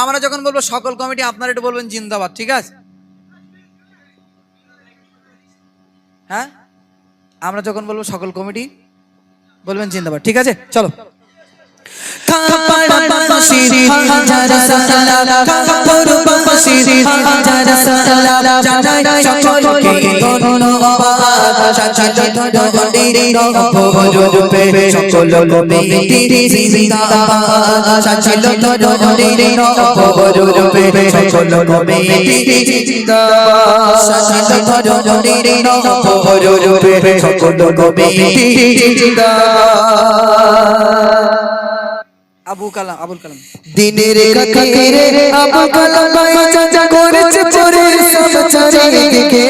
আমরা যখন বলব সকল কমিটি, আপনারা একটু বলবেন জিন্দাবাদ, ঠিক আছে? হ্যাঁ? আমরা যখন বলব সকল কমিটি বলবেন জিন্দাবাদ ঠিক আছে? চলো। আবু কালাম, আবুল কালাম। দিনের কাকেরে আবু কালাম ভাই চাচা করেছে চোরে সব চারিদিকে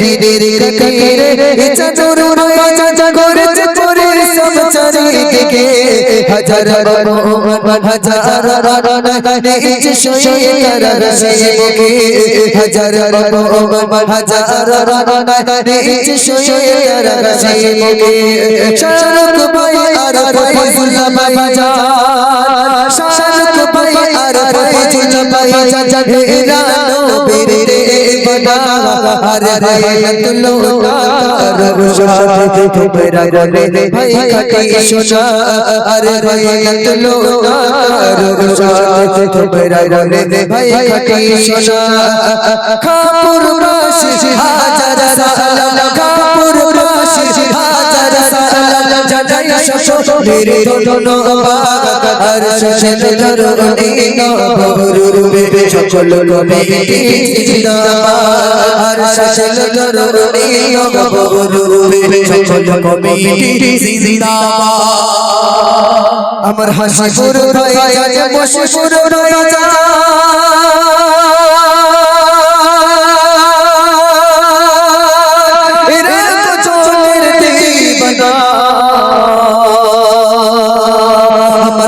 দিনের কাকেরে চাচা ভাই করেছে চোরে সব চারিদিকে। হাজার হাজার ইচ শোয়ে তারা সেবকে হাজার হাজার ইচ শোয়ে তারা সেবকে শারক ভাই আর ফজল ভাই যা ভাই আর ফজল ভাই যা হেরানো বেরে বনা আর রায়তুল তার রশাদ তোমরা রে ভাই খাটি সোনা আর রায়তুল তার রশাদ তোমরা রে ভাই খাটি সোনা খাপুর বাসি হাজার সালাম খাপুর বাসি হাজার জানাই সকলের ধন্যবাদ আর শেষে ধরণী নবরূপে সকল কমিটি জিন্দাবাদ আর শেষে ধরণী নবরূপে সকল কমিটি আমার হাসিপুর ভাই যায় মশহুর ভাই যায়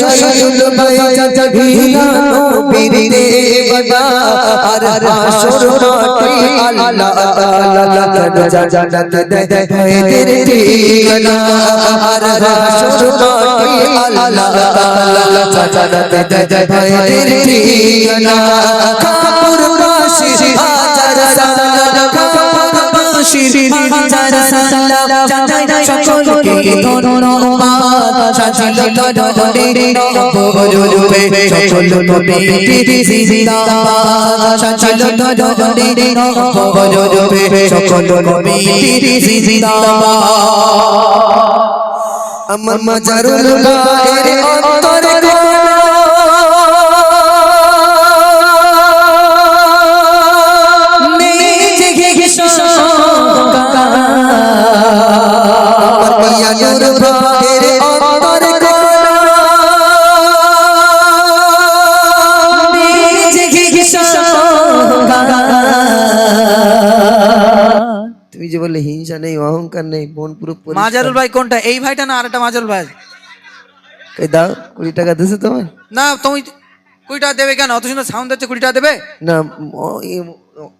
আর ভাই ভিলা নবীর দেবনা আর হাসুর মাটি আল্লাহ তাআলা জান্নাত দে ভাইদের ঠিকানা আর হাসুর মাটি আল্লাহ তাআলা জান্নাত দে ভাইদের ঠিকানা কাপুর বাসি হাজার সালাম জানাই সকলকে ধন্যবাদ সাজিল ধরণী নবরূপে সকল কমিটি জিন্দাবাদ সাজিল জিন্দাবাদ আমার মাজারুল গায়ের অন্তরে তুমি যে বললে হিংসা নেই অহংকার নেই মন পুরো মাজারুল ভাই কোনটা? এই ভাইটা না আরেকটা মাজারুল ভাই? এই দাও কুড়ি টাকা দিছে তোমার না তুমি কুড়ি টাকা দেবে কেন? অত সুন্দর সাউন্ড হচ্ছে কুড়ি টাকা দেবে? না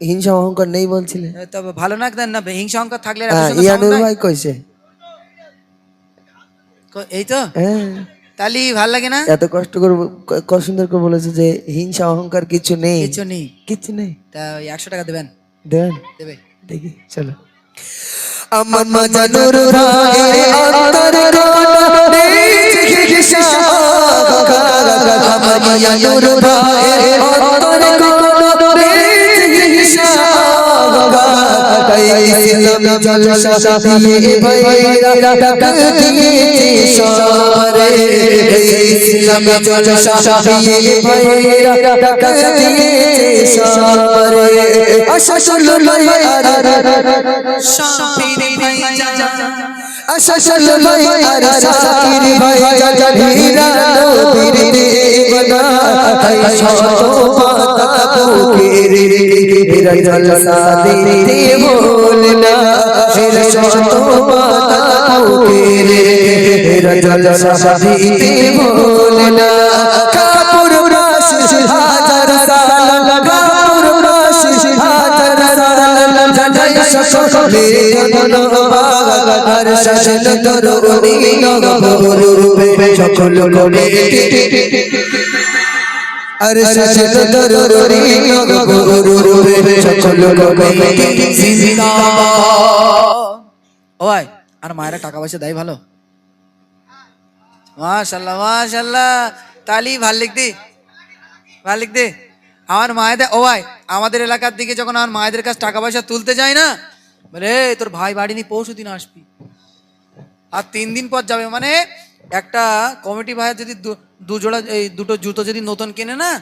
হিংসা অহংকার নেই বলছিলে। তবে ভালো না না হিংসা অঙ্কার থাকলে হ্যাঁ ইয়ানুর ভাই কইছে। এই তো হ্যাঁ তালি ভালো লাগে না এত কষ্ট করে কত সুন্দর করে বলেছে যে হিংসা অহংকার কিছু নেই কিছু নেই কিছু নেই তা একশো টাকা দেবেন দেন দেবে দেখি চলো আমার মাজানুর ভাই অন্তর কোণে হিংসা আমার মাজানুর ভাই জলসা দিয়ে ভাইরা টাকা দিয়েছে সরে ইসলামী জলসা দিয়ে ভাইরা টাকা দিয়েছে সরে আশা শুনলো আর শান্তির ভাই জান শুনলো ভাই আর শাকির ভাই জান হীরা নবীর দেবনা তাই শত মাতা বুকে রে হীরা জলসা দিতে বলনা ফির শত মাতা বুকে রে হীরা জলসা দিতে বলনা আর মায়েরা টাকা পয়সা দেয় ভালো? মাশাল্লাহ মাশাল্লাহ। তালি, ভালো লিখতি ভালো লিখতি আমার মায়েদের ও ভাই আমাদের এলাকার দিকে যখন আমার মায়েদের কাছে টাকা পয়সা তুলতে যায় না বলে তোর ভাই বাড়ি নিয়ে পরশু দিন আসবি। আর তিন দিন পর যাবে মানে একটা কমিটি ভাইয়ের যদি দু- দু এই দুটো জুতো যদি নতুন কেনে না,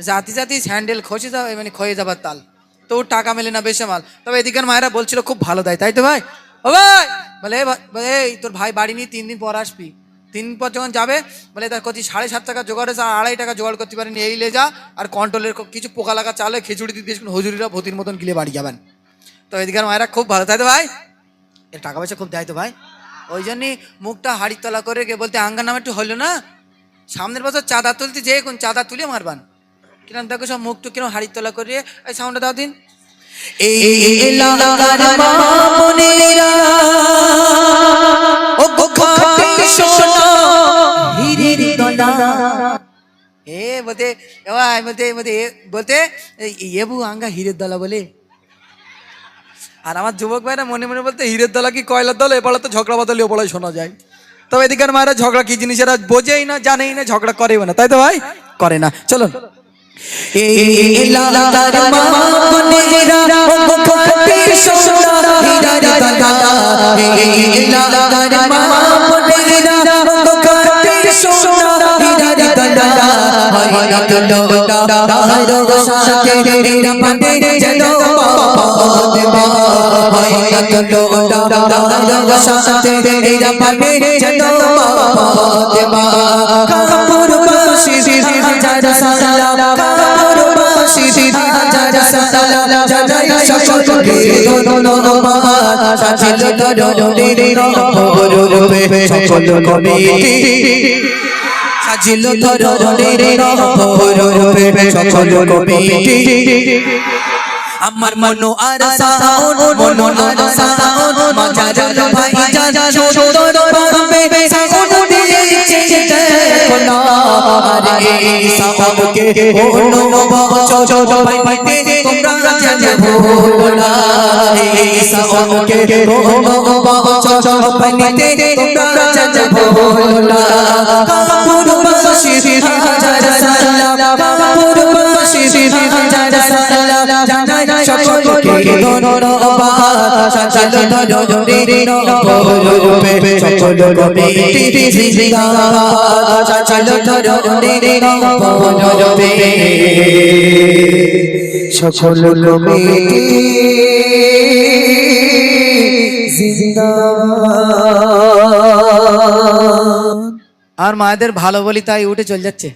জাতি জাতি স্যান্ডেল খসে যাবে মানে ক্ষয়ে যাবার তাল। তো টাকা মেলে না বেশি মাল। তবে এদিকের মায়েরা বলছিল, খুব ভালো দেয়, তাই তো ভাই? ও ভাই! বলে এই তোর ভাই বাড়ি নিয়ে তিন দিন পর আসবি। তিন দিন পর যখন যাবে, বলে, তার কচি সাড়ে সাত টাকা জোগাড় হয়েছে, আর আড়াই টাকা জোগাড় করতে পারেনি, এই লে যা, আর কন্ট্রোলের কিছু পোকা লাগা চালে, খিচুড়ি দিয়েছিল হুজুরিরা ভতির মতন গিলে বাড়ি যাবেন। তো এদিকের মায়েরা খুব ভালো তাই তো ভাই? এর টাকা পয়সা খুব দেয় তো ভাই। ওই জন্যই মুখটা হাড়ির তলা করে গে বলতে আঙ্গার নাম একটু হলো না? সামনের বছর চাঁদা তুলতে যে কোন চাঁদা তুলে মারবান? কিরম দেখো সব মুখ টুক কিরম হাড়ির তলা করে এই সাউন্ডটা দাও দিন। এ বলতে এ ভাই বলতে বলতে এ বলতে এই এবু আঙ্গা হিরের দলা বলে। আর আমার যুবক ভাইরা মনে মনে বলতে, হীরের দলা কি কয়লার দল? এপাড়া তো, ঝগড়া বাদলে ওপাড়ায় শোনা যায়। তবে এদিকের মায়েরা ঝগড়া কি জিনিস এরা বোঝেই না, জানেই না, ঝগড়া করেও না। তাই তো ভাই? করে না। চলুন। সাথে রেরা পানে যেন দেবা হয় না তো লোটা তাহার সাথে রেরা পানে যেন দেবা কাপুর বাসি হাজার সালাম কাপুর বাসি হাজার সালাম জানাই সকলকে ধন্যবাদ সাজিল ধরনের নবর রূপে সকল কমিটি আমার মনো আর সাউন মনো আর সাউন মাজার ভাই যা সুন্দর পাবে সাউন দিয়েছে দেখনা আরে এই সাউন কে কোনো বছর ভাই ভাই তোমরা জানে ভোলা এই সাউন কে কোনো বছর ভাই ভাই তোমরা জানে ভোলা সকল আর মায়েদের ভালো বলি তাই উঠে চলে যাচ্ছে।